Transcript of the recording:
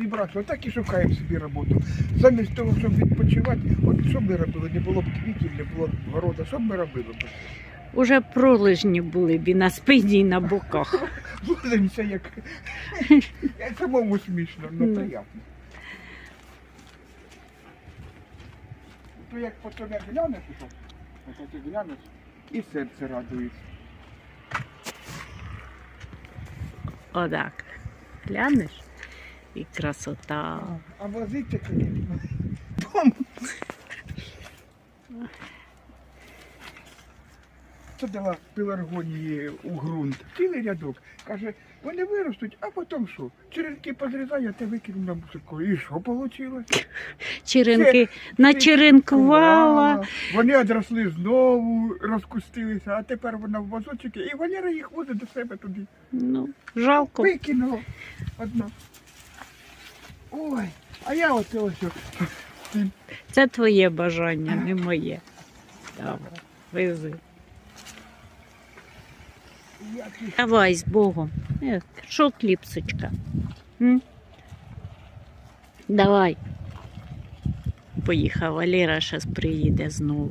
зібрався, отак і шукаємо собі роботу. Замість того, щоб відпочивати, от що б ми робили? Не було б квітів, не було б города, що б ми робили? б? Уже пролежні були б і на спині, і на боках. Возимося як як самому смішно, ну Ну. приємно. То як потім як глянеш, то, і глянеш, і серце радується. Отак. Глянеш? І красота. А возиться, звісно. Це дала пеларгонії у ґрунт. Цілий рядок. Каже, вони виростуть, а потім що? Черенки позрізаю, а те викину на мусорку. І що вийшло? Черенки начеренкувала. Вони одросли знову, розкустилися, а тепер вона в вазочки, і Валера їх возить до себе туди. Ну, жалко. Викинула одна. Ой, а я оце ось. Це твоє бажання, не моє. Давай, вези. Давай з Богом. Е, Що кліпсочка? Давай. Поїхав, Валера зараз приїде знову.